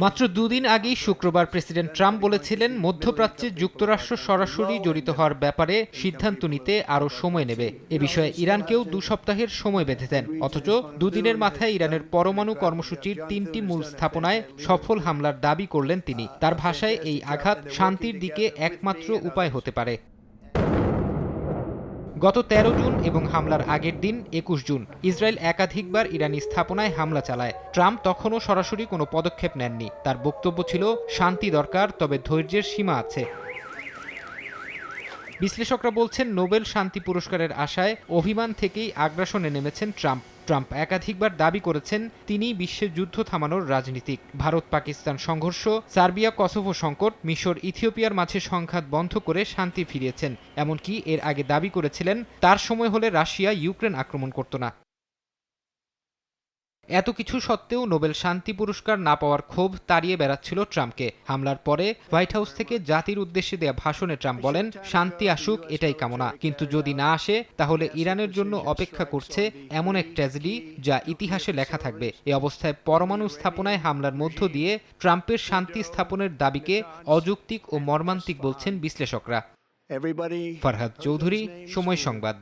মাত্র দুদিন আগেই শুক্রবার প্রেসিডেন্ট ট্রাম্প বলেছিলেন, মধ্যপ্রাচ্যে যুক্তরাষ্ট্র সরাসরি জড়িত হওয়ার ব্যাপারে সিদ্ধান্ত নিতে আরও সময় নেবে। এ বিষয়ে ইরানকেও দু সপ্তাহের সময় বেঁধে দেন। অথচ দুদিনের মাথায় ইরানের পরমাণু কর্মসূচির তিনটি মূল স্থাপনায় সফল হামলার দাবি করলেন তিনি। তার ভাষায় এই আঘাত শান্তির দিকে একমাত্র উপায় হতে পারে। গত ১৩ জুন এবং হামলার আগের দিন একুশ জুন ইসরায়েল একাধিকবার ইরানি স্থাপনায় হামলা চালায়। ট্রাম্প তখনও সরাসরি কোনো পদক্ষেপ নেননি। তার বক্তব্য ছিল, শান্তি দরকার, তবে ধৈর্যের সীমা আছে। বিশ্লেষকরা বলছেন, নোবেল শান্তি পুরস্কারের আশায় অভিমান থেকেই আগ্রাসনে নেমেছেন ট্রাম্প। ট্রাম্প একাধিকবার দাবি করেছেন, তিনি বিশ্বে যুদ্ধ থামানোর রাজনীতিক। ভারত, পাকিস্তান সংঘর্ষ, সার্বিয়া, কসোভো সংকট, মিশর, ইথিওপিয়ার মাঝে সংঘাত বন্ধ করে শান্তি ফিরিয়েছেন। এমনকি এর আগে দাবি করেছিলেন, তার সময় হলে রাশিয়া ইউক্রেন আক্রমণ করত না। এত কিছু সত্ত্বেও নোবেল শান্তি পুরস্কার না পাওয়ার ক্ষোভ তাড়িয়ে বেড়াচ্ছিল ট্রাম্পকে। হামলার পরে হোয়াইট হাউস থেকে জাতির উদ্দেশ্যে দেয়া ভাষণে ট্রাম্প বলেন শান্তি আসুক এটাই কামনা। কিন্তু যদি না আসে তাহলে ইরানের জন্য অপেক্ষা করছে এমন এক ট্র্যাজেডি যা ইতিহাসে লেখা থাকবে। এ অবস্থায় পরমাণু স্থাপনায় হামলার মধ্য দিয়ে ট্রাম্পের শান্তি স্থাপনের দাবিকে অযৌক্তিক ও মর্মান্তিক বলছেন বিশ্লেষকরা। ফারহাদ চৌধুরী সময় সংবাদ।